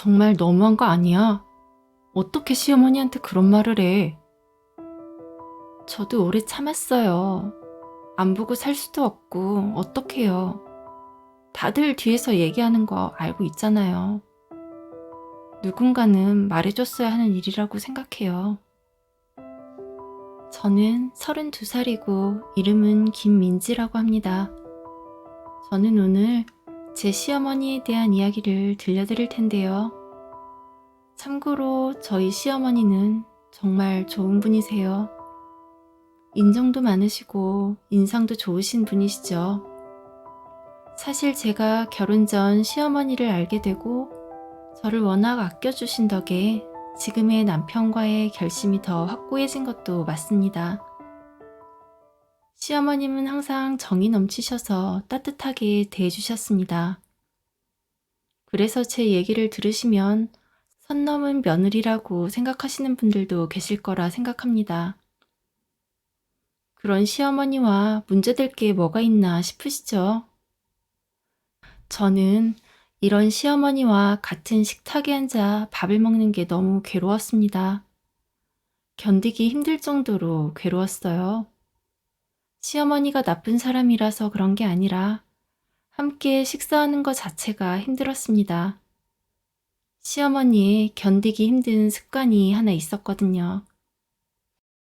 정말 너무한 거 아니야? 어떻게 시어머니한테 그런 말을 해? 저도 오래 참았어요. 안 보고 살 수도 없고, 어떡해요. 다들 뒤에서 얘기하는 거 알고 있잖아요. 누군가는 말해줬어야 하는 일이라고 생각해요. 저는 32살이고 이름은 김민지라고 합니다. 저는 오늘 제 시어머니에 대한 이야기를 들려드릴 텐데요. 참고로 저희 시어머니는 정말 좋은 분이세요. 인정도 많으시고 인상도 좋으신 분이시죠. 사실 제가 결혼 전 시어머니를 알게 되고 저를 워낙 아껴주신 덕에 지금의 남편과의 결심이 더 확고해진 것도 맞습니다. 시어머님은 항상 정이 넘치셔서 따뜻하게 대해주셨습니다. 그래서 제 얘기를 들으시면 선 넘은 며느리라고 생각하시는 분들도 계실 거라 생각합니다. 그런 시어머니와 문제될 게 뭐가 있나 싶으시죠? 저는 이런 시어머니와 같은 식탁에 앉아 밥을 먹는 게 너무 괴로웠습니다. 견디기 힘들 정도로 괴로웠어요. 시어머니가 나쁜 사람이라서 그런 게 아니라 함께 식사하는 것 자체가 힘들었습니다. 시어머니의 견디기 힘든 습관이 하나 있었거든요.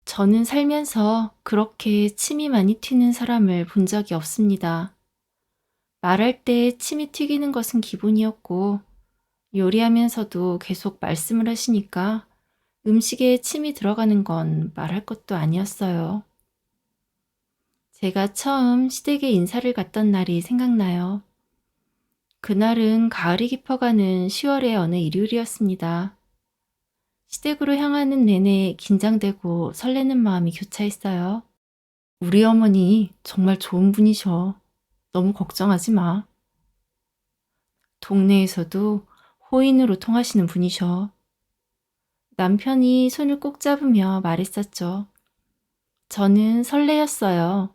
저는 살면서 그렇게 침이 많이 튀는 사람을 본 적이 없습니다. 말할 때 침이 튀기는 것은 기본이었고, 요리하면서도 계속 말씀을 하시니까 음식에 침이 들어가는 건 말할 것도 아니었어요. 제가 처음 시댁에 인사를 갔던 날이 생각나요. 그날은 가을이 깊어가는 10월의 어느 일요일이었습니다. 시댁으로 향하는 내내 긴장되고 설레는 마음이 교차했어요. 우리 어머니 정말 좋은 분이셔. 너무 걱정하지 마. 동네에서도 호인으로 통하시는 분이셔. 남편이 손을 꼭 잡으며 말했었죠. 저는 설레였어요.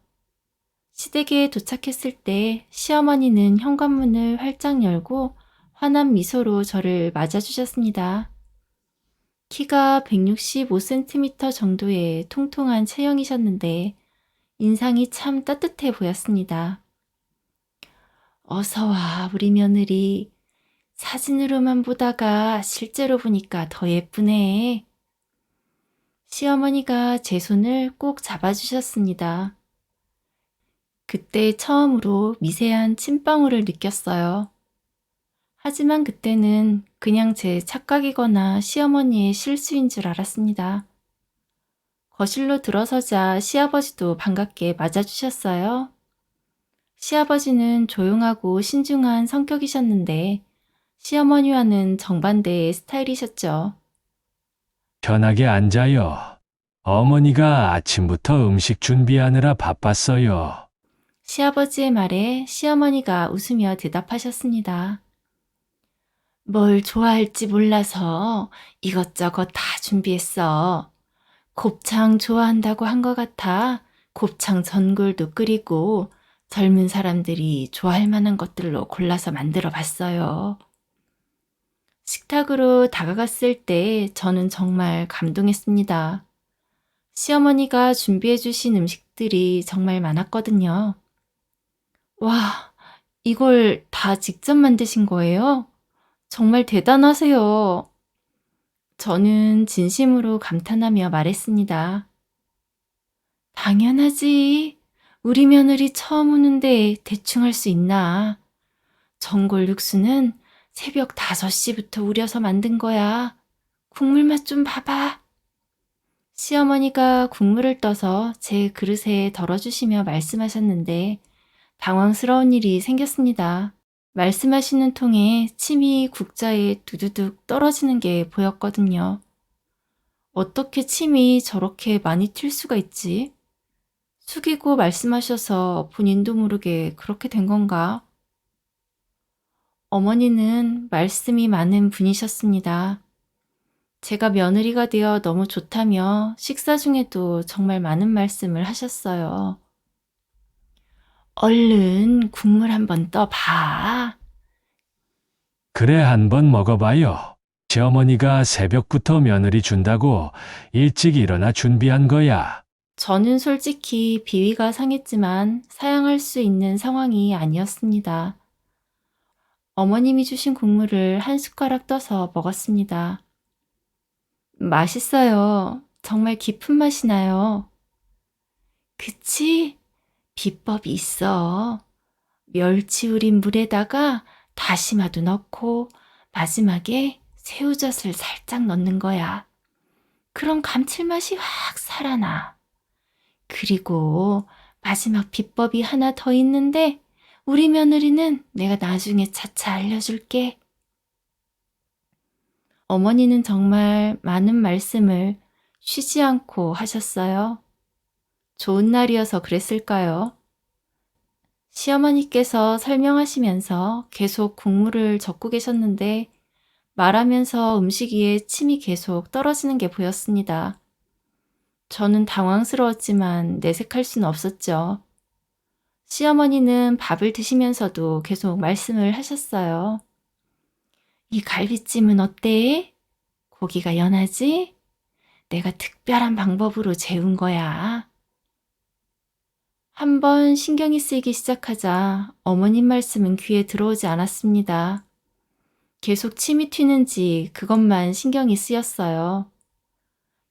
시댁에 도착했을 때 시어머니는 현관문을 활짝 열고 환한 미소로 저를 맞아주셨습니다. 키가 165cm 정도의 통통한 체형이셨는데 인상이 참 따뜻해 보였습니다. 어서와, 우리 며느리. 사진으로만 보다가 실제로 보니까 더 예쁘네. 시어머니가 제 손을 꼭 잡아주셨습니다. 그때 처음으로 미세한 침방울을 느꼈어요. 하지만 그때는 그냥 제 착각이거나 시어머니의 실수인 줄 알았습니다. 거실로 들어서자 시아버지도 반갑게 맞아주셨어요. 시아버지는 조용하고 신중한 성격이셨는데 시어머니와는 정반대의 스타일이셨죠. 편하게 앉아요. 어머니가 아침부터 음식 준비하느라 바빴어요. 시아버지의 말에 시어머니가 웃으며 대답하셨습니다. 뭘 좋아할지 몰라서 이것저것 다 준비했어. 곱창 좋아한다고 한 것 같아 곱창 전골도 끓이고 젊은 사람들이 좋아할 만한 것들로 골라서 만들어 봤어요. 식탁으로 다가갔을 때 저는 정말 감동했습니다. 시어머니가 준비해 주신 음식들이 정말 많았거든요. 와, 이걸 다 직접 만드신 거예요? 정말 대단하세요. 저는 진심으로 감탄하며 말했습니다. 당연하지. 우리 며느리 처음 오는데 대충 할 수 있나? 전골 육수는 새벽 5시부터 우려서 만든 거야. 국물 맛 좀 봐봐. 시어머니가 국물을 떠서 제 그릇에 덜어주시며 말씀하셨는데 당황스러운 일이 생겼습니다. 말씀하시는 통에 침이 국자에 두두둑 떨어지는 게 보였거든요. 어떻게 침이 저렇게 많이 튈 수가 있지? 숙이고 말씀하셔서 본인도 모르게 그렇게 된 건가? 어머니는 말씀이 많은 분이셨습니다. 제가 며느리가 되어 너무 좋다며 식사 중에도 정말 많은 말씀을 하셨어요. 얼른 국물 한번 떠봐. 그래 한번 먹어봐요. 시어머니가 새벽부터 며느리 준다고 일찍 일어나 준비한 거야. 저는 솔직히 비위가 상했지만 사양할 수 있는 상황이 아니었습니다. 어머님이 주신 국물을 한 숟가락 떠서 먹었습니다. 맛있어요. 정말 깊은 맛이 나요. 그치? 비법이 있어. 멸치 우린 물에다가 다시마도 넣고 마지막에 새우젓을 살짝 넣는 거야. 그럼 감칠맛이 확 살아나. 그리고 마지막 비법이 하나 더 있는데 우리 며느리는 내가 나중에 차차 알려줄게. 어머니는 정말 많은 말씀을 쉬지 않고 하셨어요. 좋은 날이어서 그랬을까요? 시어머니께서 설명하시면서 계속 국물을 적고 계셨는데 말하면서 음식 위에 침이 계속 떨어지는 게 보였습니다. 저는 당황스러웠지만 내색할 수는 없었죠. 시어머니는 밥을 드시면서도 계속 말씀을 하셨어요. 이 갈비찜은 어때? 고기가 연하지? 내가 특별한 방법으로 재운 거야. 한번 신경이 쓰이기 시작하자 어머님 말씀은 귀에 들어오지 않았습니다. 계속 침이 튀는지 그것만 신경이 쓰였어요.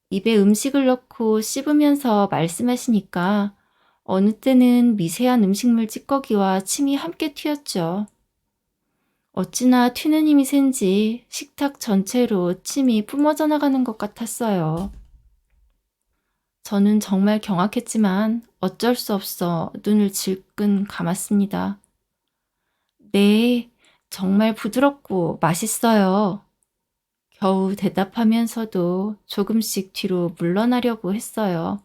입에 음식을 넣고 씹으면서 말씀하시니까 어느 때는 미세한 음식물 찌꺼기와 침이 함께 튀었죠. 어찌나 튀는 힘이 센지 식탁 전체로 침이 뿜어져 나가는 것 같았어요. 저는 정말 경악했지만 어쩔 수 없어 눈을 질끈 감았습니다. 네, 정말 부드럽고 맛있어요. 겨우 대답하면서도 조금씩 뒤로 물러나려고 했어요.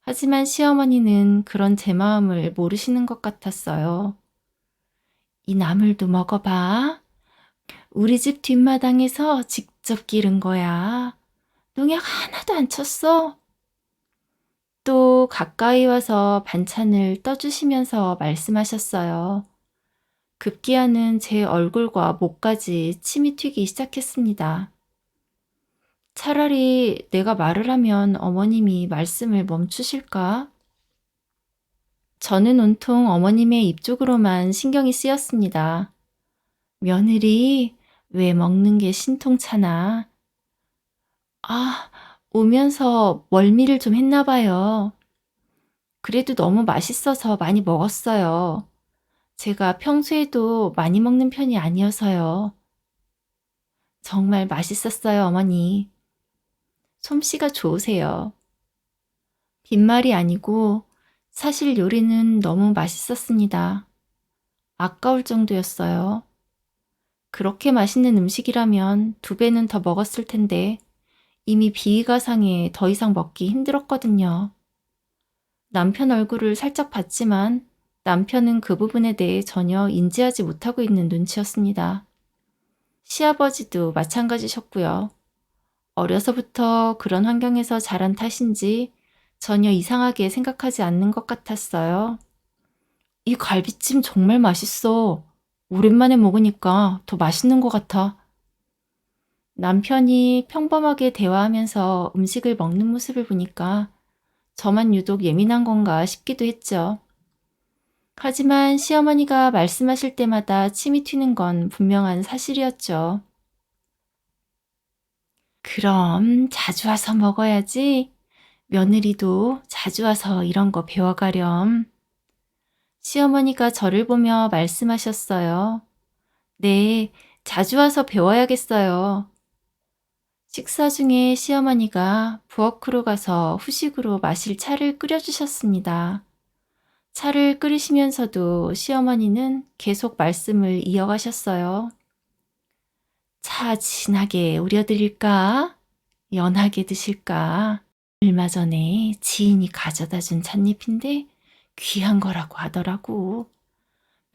하지만 시어머니는 그런 제 마음을 모르시는 것 같았어요. 이 나물도 먹어봐. 우리 집 뒷마당에서 직접 기른 거야. 농약 하나도 안 쳤어. 또 가까이 와서 반찬을 떠주시면서 말씀하셨어요. 급기야는 제 얼굴과 목까지 침이 튀기 시작했습니다. 차라리 내가 말을 하면 어머님이 말씀을 멈추실까? 저는 온통 어머님의 입 쪽으로만 신경이 쓰였습니다. 며느리, 왜 먹는 게 신통차나? 아, 오면서 멀미를 좀 했나 봐요. 그래도 너무 맛있어서 많이 먹었어요. 제가 평소에도 많이 먹는 편이 아니어서요. 정말 맛있었어요, 어머니. 솜씨가 좋으세요. 빈말이 아니고 사실 요리는 너무 맛있었습니다. 아까울 정도였어요. 그렇게 맛있는 음식이라면 두 배는 더 먹었을 텐데 이미 비위가 상해 더 이상 먹기 힘들었거든요. 남편 얼굴을 살짝 봤지만 남편은 그 부분에 대해 전혀 인지하지 못하고 있는 눈치였습니다. 시아버지도 마찬가지셨고요. 어려서부터 그런 환경에서 자란 탓인지 전혀 이상하게 생각하지 않는 것 같았어요. 이 갈비찜 정말 맛있어. 오랜만에 먹으니까 더 맛있는 것 같아. 남편이 평범하게 대화하면서 음식을 먹는 모습을 보니까 저만 유독 예민한 건가 싶기도 했죠. 하지만 시어머니가 말씀하실 때마다 침이 튀는 건 분명한 사실이었죠. 그럼 자주 와서 먹어야지. 며느리도 자주 와서 이런 거 배워가렴. 시어머니가 저를 보며 말씀하셨어요. 네, 자주 와서 배워야겠어요. 식사 중에 시어머니가 부엌으로 가서 후식으로 마실 차를 끓여주셨습니다. 차를 끓이시면서도 시어머니는 계속 말씀을 이어가셨어요. 차 진하게 우려드릴까? 연하게 드실까? 얼마 전에 지인이 가져다 준 찻잎인데 귀한 거라고 하더라고.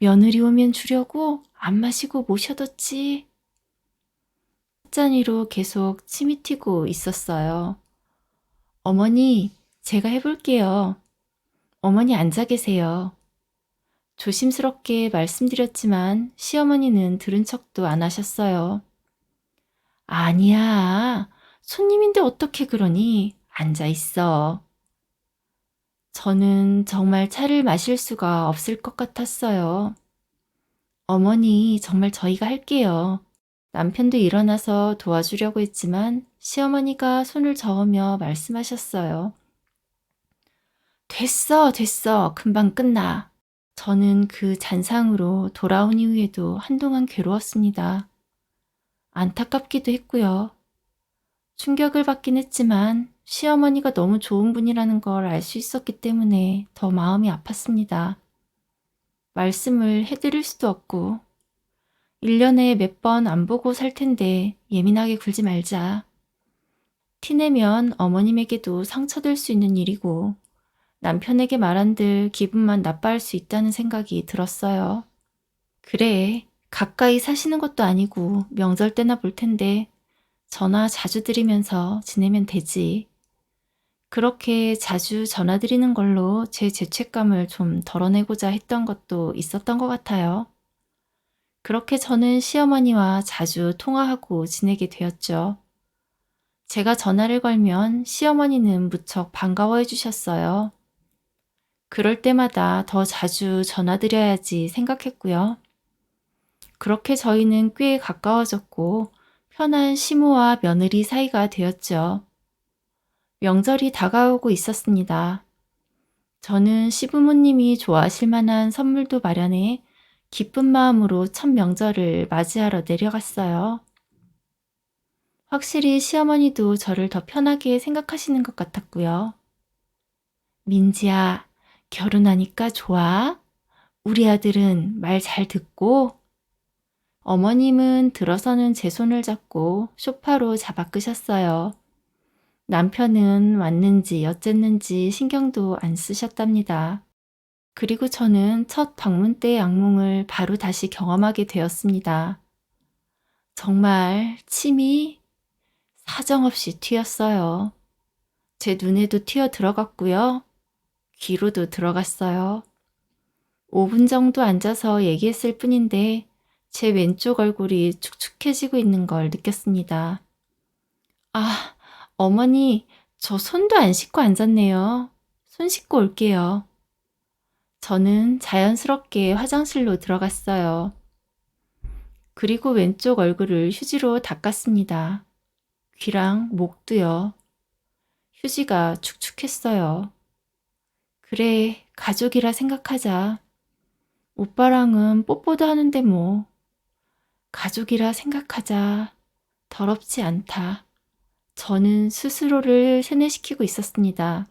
며느리 오면 주려고 안 마시고 모셔뒀지. 찻잔위로 계속 침이 튀고 있었어요. 어머니, 제가 해볼게요. 어머니 앉아 계세요. 조심스럽게 말씀드렸지만 시어머니는 들은 척도 안 하셨어요. 아니야. 손님인데 어떻게 그러니? 앉아 있어. 저는 정말 차를 마실 수가 없을 것 같았어요. 어머니, 정말 저희가 할게요. 남편도 일어나서 도와주려고 했지만 시어머니가 손을 저으며 말씀하셨어요. 됐어, 됐어. 금방 끝나. 저는 그 잔상으로 돌아온 이후에도 한동안 괴로웠습니다. 안타깝기도 했고요. 충격을 받긴 했지만 시어머니가 너무 좋은 분이라는 걸 알 수 있었기 때문에 더 마음이 아팠습니다. 말씀을 해드릴 수도 없고, 1년에 몇 번 안 보고 살 텐데 예민하게 굴지 말자. 티내면 어머님에게도 상처될 수 있는 일이고, 남편에게 말한들 기분만 나빠할 수 있다는 생각이 들었어요. 그래, 가까이 사시는 것도 아니고 명절 때나 볼 텐데 전화 자주 드리면서 지내면 되지. 그렇게 자주 전화 드리는 걸로 제 죄책감을 좀 덜어내고자 했던 것도 있었던 것 같아요. 그렇게 저는 시어머니와 자주 통화하고 지내게 되었죠. 제가 전화를 걸면 시어머니는 무척 반가워해 주셨어요. 그럴 때마다 더 자주 전화드려야지 생각했고요. 그렇게 저희는 꽤 가까워졌고 편한 시모와 며느리 사이가 되었죠. 명절이 다가오고 있었습니다. 저는 시부모님이 좋아하실 만한 선물도 마련해 기쁜 마음으로 첫 명절을 맞이하러 내려갔어요. 확실히 시어머니도 저를 더 편하게 생각하시는 것 같았고요. 민지야, 결혼하니까 좋아? 우리 아들은 말 잘 듣고? 어머님은 들어서는 제 손을 잡고 소파로 잡아 끄셨어요. 남편은 왔는지 어쨌는지 신경도 안 쓰셨답니다. 그리고 저는 첫 방문 때의 악몽을 바로 다시 경험하게 되었습니다. 정말 침이 사정없이 튀었어요. 제 눈에도 튀어 들어갔고요. 귀로도 들어갔어요. 5분 정도 앉아서 얘기했을 뿐인데 제 왼쪽 얼굴이 축축해지고 있는 걸 느꼈습니다. 아, 어머니, 저 손도 안 씻고 앉았네요. 손 씻고 올게요. 저는 자연스럽게 화장실로 들어갔어요. 그리고 왼쪽 얼굴을 휴지로 닦았습니다. 귀랑 목도요. 휴지가 축축했어요. 그래, 가족이라 생각하자. 오빠랑은 뽀뽀도 하는데 뭐. 가족이라 생각하자. 더럽지 않다. 저는 스스로를 세뇌시키고 있었습니다.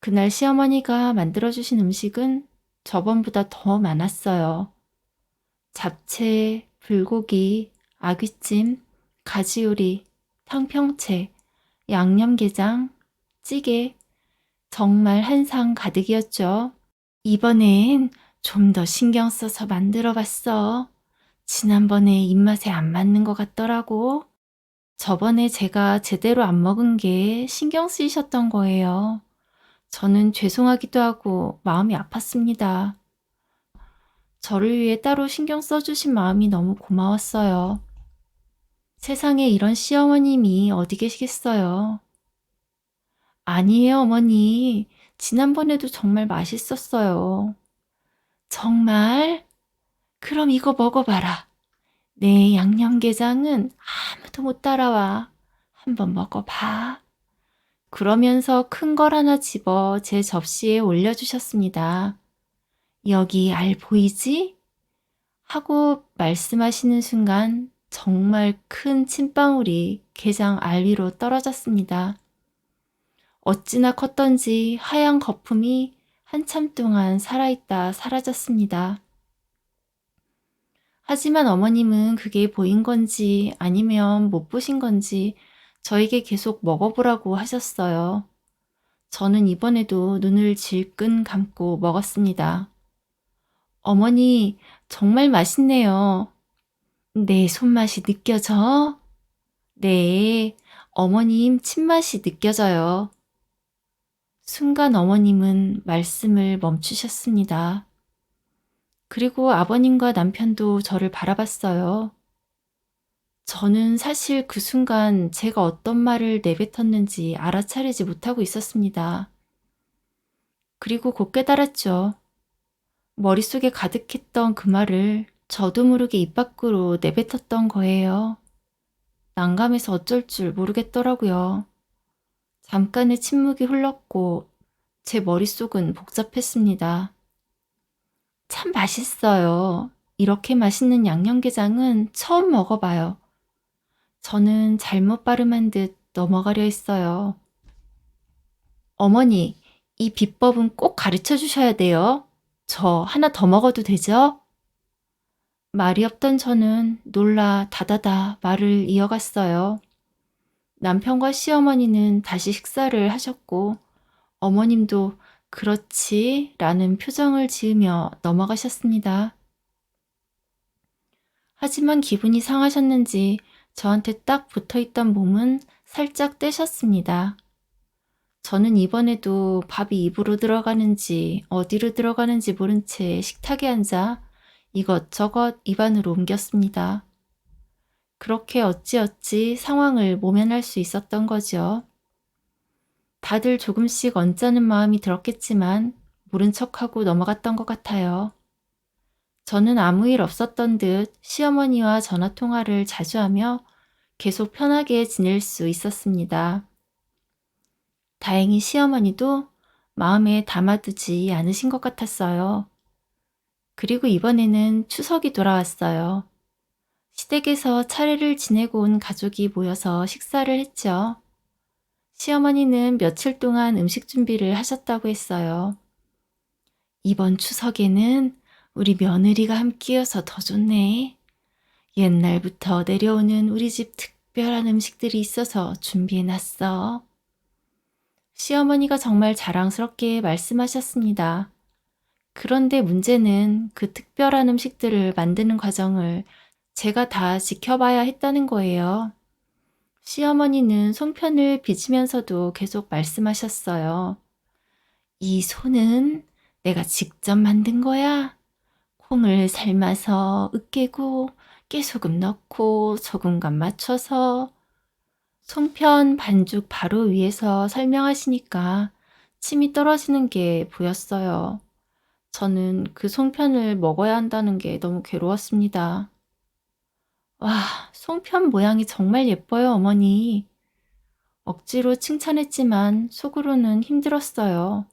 그날 시어머니가 만들어주신 음식은 저번보다 더 많았어요. 잡채, 불고기, 아귀찜, 가지요리, 탕평채, 양념게장, 찌개, 정말 한상 가득이었죠. 이번엔 좀 더 신경 써서 만들어 봤어. 지난번에 입맛에 안 맞는 것 같더라고. 저번에 제가 제대로 안 먹은 게 신경 쓰이셨던 거예요. 저는 죄송하기도 하고 마음이 아팠습니다. 저를 위해 따로 신경 써주신 마음이 너무 고마웠어요. 세상에 이런 시어머님이 어디 계시겠어요. 아니에요, 어머니. 지난번에도 정말 맛있었어요. 정말? 그럼 이거 먹어봐라. 내 양념게장은 아무도 못 따라와. 한번 먹어봐. 그러면서 큰 걸 하나 집어 제 접시에 올려주셨습니다. 여기 알 보이지? 하고 말씀하시는 순간 정말 큰 침방울이 게장 알 위로 떨어졌습니다. 어찌나 컸던지 하얀 거품이 한참 동안 살아있다 사라졌습니다. 하지만 어머님은 그게 보인 건지 아니면 못 보신 건지 저에게 계속 먹어보라고 하셨어요. 저는 이번에도 눈을 질끈 감고 먹었습니다. 어머니, 정말 맛있네요. 내 손맛이 느껴져? 네, 어머님 침맛이 느껴져요. 순간 어머님은 말씀을 멈추셨습니다. 그리고 아버님과 남편도 저를 바라봤어요. 저는 사실 그 순간 제가 어떤 말을 내뱉었는지 알아차리지 못하고 있었습니다. 그리고 곧 깨달았죠. 머릿속에 가득했던 그 말을 저도 모르게 입 밖으로 내뱉었던 거예요. 난감해서 어쩔 줄 모르겠더라고요. 잠깐의 침묵이 흘렀고 제 머릿속은 복잡했습니다. 참 맛있어요. 이렇게 맛있는 양념게장은 처음 먹어봐요. 저는 잘못 발음한 듯 넘어가려 했어요. 어머니, 이 비법은 꼭 가르쳐 주셔야 돼요. 저 하나 더 먹어도 되죠? 말이 없던 저는 놀라 다다다 말을 이어갔어요. 남편과 시어머니는 다시 식사를 하셨고, 어머님도 그렇지 라는 표정을 지으며 넘어가셨습니다. 하지만 기분이 상하셨는지 저한테 딱 붙어 있던 몸은 살짝 떼셨습니다. 저는 이번에도 밥이 입으로 들어가는지 어디로 들어가는지 모른 채 식탁에 앉아 이것저것 입안으로 옮겼습니다. 그렇게 어찌어찌 상황을 모면할 수 있었던 거죠. 다들 조금씩 언짢은 마음이 들었겠지만 모른 척하고 넘어갔던 것 같아요. 저는 아무 일 없었던 듯 시어머니와 전화 통화를 자주 하며 계속 편하게 지낼 수 있었습니다. 다행히 시어머니도 마음에 담아두지 않으신 것 같았어요. 그리고 이번에는 추석이 돌아왔어요. 시댁에서 차례를 지내고 온 가족이 모여서 식사를 했죠. 시어머니는 며칠 동안 음식 준비를 하셨다고 했어요. 이번 추석에는 우리 며느리가 함께여서 더 좋네. 옛날부터 내려오는 우리 집 특별한 음식들이 있어서 준비해놨어. 시어머니가 정말 자랑스럽게 말씀하셨습니다. 그런데 문제는 그 특별한 음식들을 만드는 과정을 제가 다 지켜봐야 했다는 거예요. 시어머니는 손편을 빚으면서도 계속 말씀하셨어요. 이 손은 내가 직접 만든 거야. 콩을 삶아서 으깨고 깨소금 넣고 소금간 맞춰서 송편 반죽 바로 위에서 설명하시니까 침이 떨어지는 게 보였어요. 저는 그 송편을 먹어야 한다는 게 너무 괴로웠습니다. 와, 송편 모양이 정말 예뻐요, 어머니. 억지로 칭찬했지만 속으로는 힘들었어요.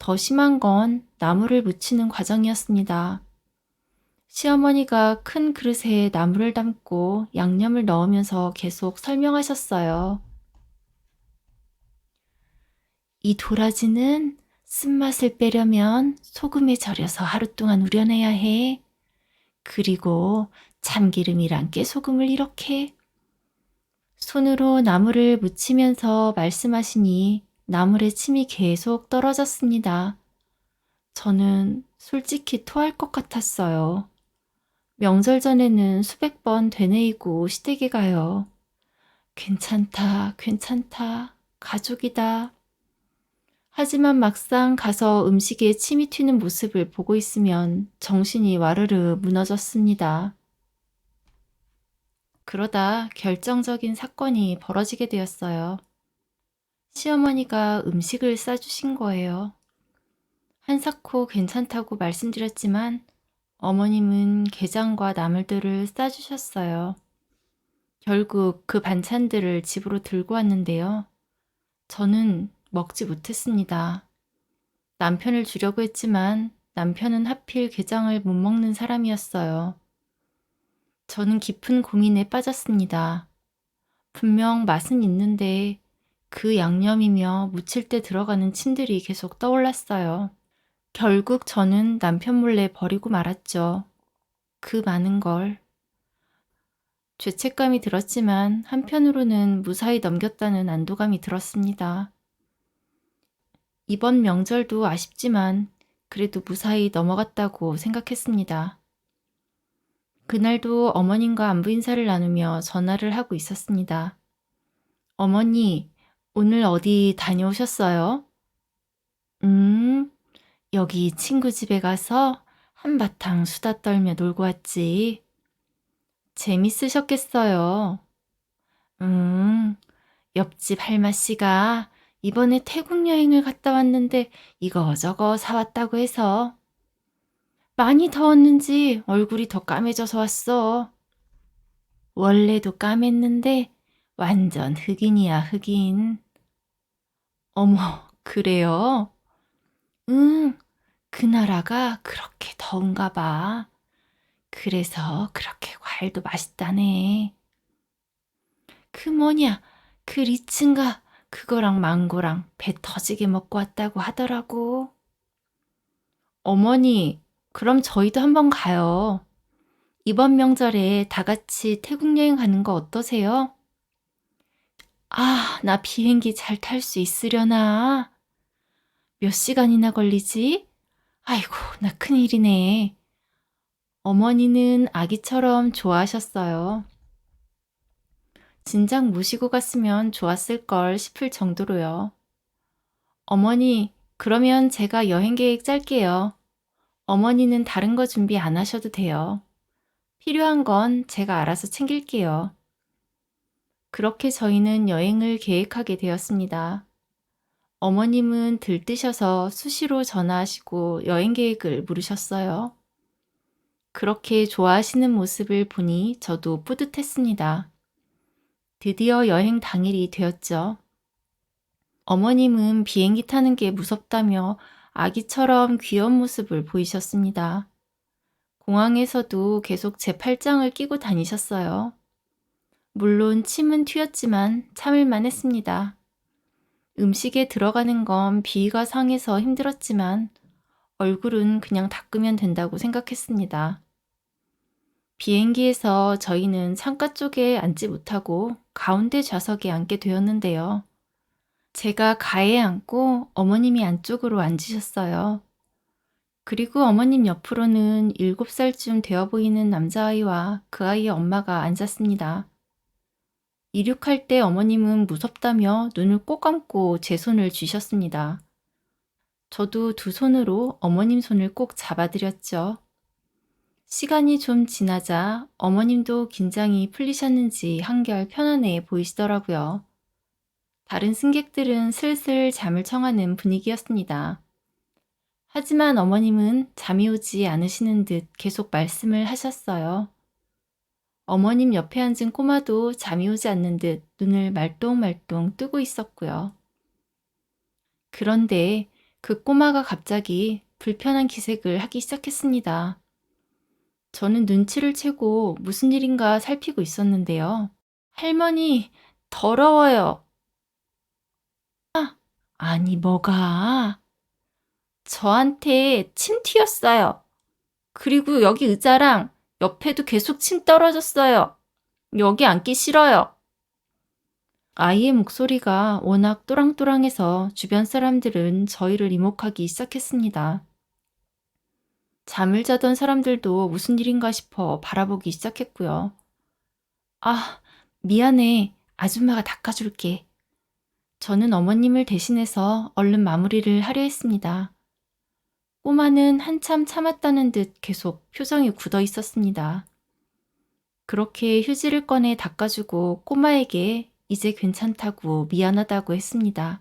더 심한 건 나물을 무치는 과정이었습니다. 시어머니가 큰 그릇에 나물을 담고 양념을 넣으면서 계속 설명하셨어요. 이 도라지는 쓴맛을 빼려면 소금에 절여서 하루 동안 우려내야 해. 그리고 참기름이랑 깨소금을 이렇게 손으로 나물을 묻히면서 말씀하시니 나물에 침이 계속 떨어졌습니다. 저는 솔직히 토할 것 같았어요. 명절 전에는 수백 번 되뇌이고 시댁에 가요. 괜찮다, 괜찮다, 가족이다. 하지만 막상 가서 음식에 침이 튀는 모습을 보고 있으면 정신이 와르르 무너졌습니다. 그러다 결정적인 사건이 벌어지게 되었어요. 시어머니가 음식을 싸주신 거예요. 한사코 괜찮다고 말씀드렸지만 어머님은 게장과 나물들을 싸주셨어요. 결국 그 반찬들을 집으로 들고 왔는데요. 저는 먹지 못했습니다. 남편을 주려고 했지만 남편은 하필 게장을 못 먹는 사람이었어요. 저는 깊은 고민에 빠졌습니다. 분명 맛은 있는데 그 양념이며 무칠 때 들어가는 침들이 계속 떠올랐어요. 결국 저는 남편 몰래 버리고 말았죠. 그 많은 걸. 죄책감이 들었지만 한편으로는 무사히 넘겼다는 안도감이 들었습니다. 이번 명절도 아쉽지만 그래도 무사히 넘어갔다고 생각했습니다. 그날도 어머님과 안부 인사를 나누며 전화를 하고 있었습니다. 어머니, 오늘 어디 다녀오셨어요? 음, 여기 친구 집에 가서 한바탕 수다 떨며 놀고 왔지. 재밌으셨겠어요. 음, 옆집 할마 씨가 이번에 태국 여행을 갔다 왔는데 이거저거 사왔다고 해서 많이 더웠는지 얼굴이 더 까매져서 왔어. 원래도 까맸는데 완전 흑인이야, 흑인. 어머, 그래요? 응, 그 나라가 그렇게 더운가 봐. 그래서 그렇게 과일도 맛있다네. 그 뭐냐, 그 리츠인가 그거랑 망고랑 배 터지게 먹고 왔다고 하더라고. 어머니, 그럼 저희도 한번 가요. 이번 명절에 다 같이 태국 여행 가는 거 어떠세요? 아, 나 비행기 잘 탈 수 있으려나? 몇 시간이나 걸리지? 아이고, 나 큰일이네. 어머니는 아기처럼 좋아하셨어요. 진작 모시고 갔으면 좋았을 걸 싶을 정도로요. 어머니, 그러면 제가 여행 계획 짤게요. 어머니는 다른 거 준비 안 하셔도 돼요. 필요한 건 제가 알아서 챙길게요. 그렇게 저희는 여행을 계획하게 되었습니다. 어머님은 들뜨셔서 수시로 전화하시고 여행 계획을 물으셨어요. 그렇게 좋아하시는 모습을 보니 저도 뿌듯했습니다. 드디어 여행 당일이 되었죠. 어머님은 비행기 타는 게 무섭다며 아기처럼 귀여운 모습을 보이셨습니다. 공항에서도 계속 제 팔짱을 끼고 다니셨어요. 물론 침은 튀었지만 참을만 했습니다. 음식에 들어가는 건 비위가 상해서 힘들었지만 얼굴은 그냥 닦으면 된다고 생각했습니다. 비행기에서 저희는 창가 쪽에 앉지 못하고 가운데 좌석에 앉게 되었는데요. 제가 가에 앉고 어머님이 안쪽으로 앉으셨어요. 그리고 어머님 옆으로는 7살쯤 되어 보이는 남자아이와 그 아이의 엄마가 앉았습니다. 이륙할 때 어머님은 무섭다며 눈을 꼭 감고 제 손을 쥐셨습니다. 저도 두 손으로 어머님 손을 꼭 잡아드렸죠. 시간이 좀 지나자 어머님도 긴장이 풀리셨는지 한결 편안해 보이시더라고요. 다른 승객들은 슬슬 잠을 청하는 분위기였습니다. 하지만 어머님은 잠이 오지 않으시는 듯 계속 말씀을 하셨어요. 어머님 옆에 앉은 꼬마도 잠이 오지 않는 듯 눈을 말똥말똥 뜨고 있었고요. 그런데 그 꼬마가 갑자기 불편한 기색을 하기 시작했습니다. 저는 눈치를 채고 무슨 일인가 살피고 있었는데요. 할머니, 더러워요. 아, 아니, 뭐가? 저한테 침 튀었어요. 그리고 여기 의자랑 옆에도 계속 침 떨어졌어요. 여기 앉기 싫어요. 아이의 목소리가 워낙 또랑또랑해서 주변 사람들은 저희를 이목하기 시작했습니다. 잠을 자던 사람들도 무슨 일인가 싶어 바라보기 시작했고요. 아, 미안해. 아줌마가 닦아줄게. 저는 어머님을 대신해서 얼른 마무리를 하려 했습니다. 꼬마는 한참 참았다는 듯 계속 표정이 굳어 있었습니다. 그렇게 휴지를 꺼내 닦아주고 꼬마에게 이제 괜찮다고 미안하다고 했습니다.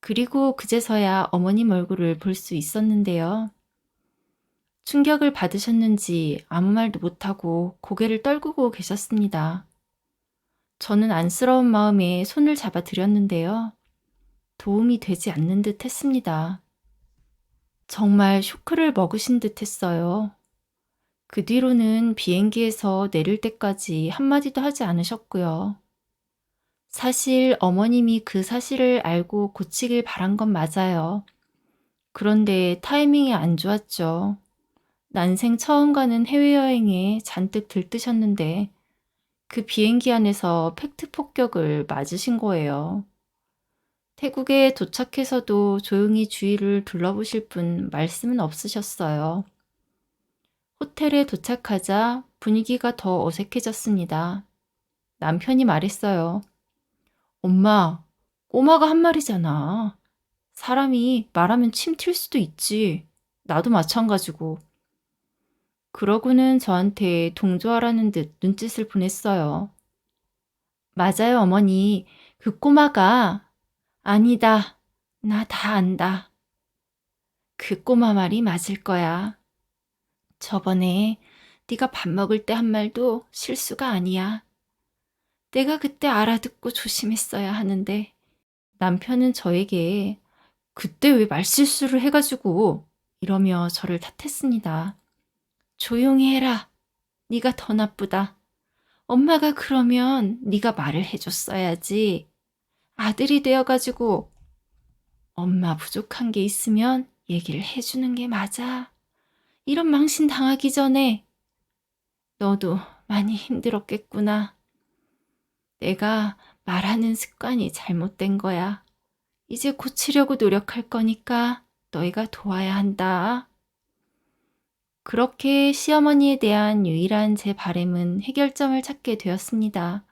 그리고 그제서야 어머님 얼굴을 볼 수 있었는데요. 충격을 받으셨는지 아무 말도 못하고 고개를 떨구고 계셨습니다. 저는 안쓰러운 마음에 손을 잡아 드렸는데요. 도움이 되지 않는 듯 했습니다. 정말 쇼크를 먹으신 듯 했어요. 그 뒤로는 비행기에서 내릴 때까지 한마디도 하지 않으셨고요. 사실 어머님이 그 사실을 알고 고치길 바란 건 맞아요. 그런데 타이밍이 안 좋았죠. 난생 처음 가는 해외여행에 잔뜩 들뜨셨는데 그 비행기 안에서 팩트 폭격을 맞으신 거예요. 태국에 도착해서도 조용히 주위를 둘러보실 뿐 말씀은 없으셨어요. 호텔에 도착하자 분위기가 더 어색해졌습니다. 남편이 말했어요. 엄마, 꼬마가 한 말이잖아. 사람이 말하면 침 튈 수도 있지. 나도 마찬가지고. 그러고는 저한테 동조하라는 듯 눈짓을 보냈어요. 맞아요, 어머니. 그 꼬마가 아니다. 나 다 안다. 그 꼬마 말이 맞을 거야. 저번에 네가 밥 먹을 때 한 말도 실수가 아니야. 내가 그때 알아듣고 조심했어야 하는데 남편은 저에게 그때 왜 말실수를 해가지고 이러며 저를 탓했습니다. 조용히 해라. 네가 더 나쁘다. 엄마가 그러면 네가 말을 해줬어야지. 아들이 되어가지고 엄마 부족한 게 있으면 얘기를 해주는 게 맞아. 이런 망신 당하기 전에 너도 많이 힘들었겠구나. 내가 말하는 습관이 잘못된 거야. 이제 고치려고 노력할 거니까 너희가 도와야 한다. 그렇게 시어머니에 대한 유일한 제 바램은 해결점을 찾게 되었습니다.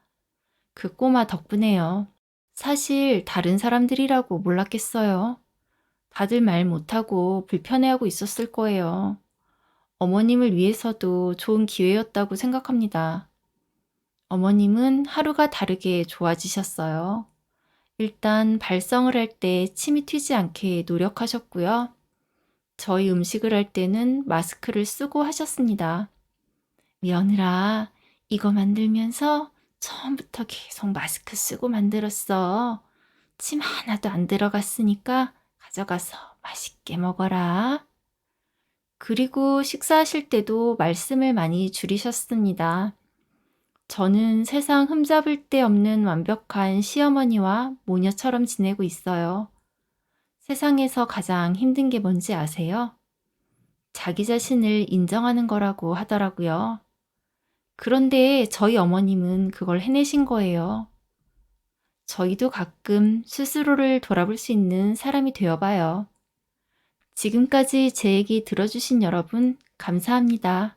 그 꼬마 덕분에요. 사실 다른 사람들이라고 몰랐겠어요. 다들 말 못하고 불편해하고 있었을 거예요. 어머님을 위해서도 좋은 기회였다고 생각합니다. 어머님은 하루가 다르게 좋아지셨어요. 일단 발성을 할 때 침이 튀지 않게 노력하셨고요. 저희 음식을 할 때는 마스크를 쓰고 하셨습니다. 며느라, 이거 만들면서 처음부터 계속 마스크 쓰고 만들었어. 침 하나도 안 들어갔으니까 가져가서 맛있게 먹어라. 그리고 식사하실 때도 말씀을 많이 줄이셨습니다. 저는 세상 흠잡을 데 없는 완벽한 시어머니와 모녀처럼 지내고 있어요. 세상에서 가장 힘든 게 뭔지 아세요? 자기 자신을 인정하는 거라고 하더라고요. 그런데 저희 어머님은 그걸 해내신 거예요. 저희도 가끔 스스로를 돌아볼 수 있는 사람이 되어봐요. 지금까지 제 얘기 들어주신 여러분, 감사합니다.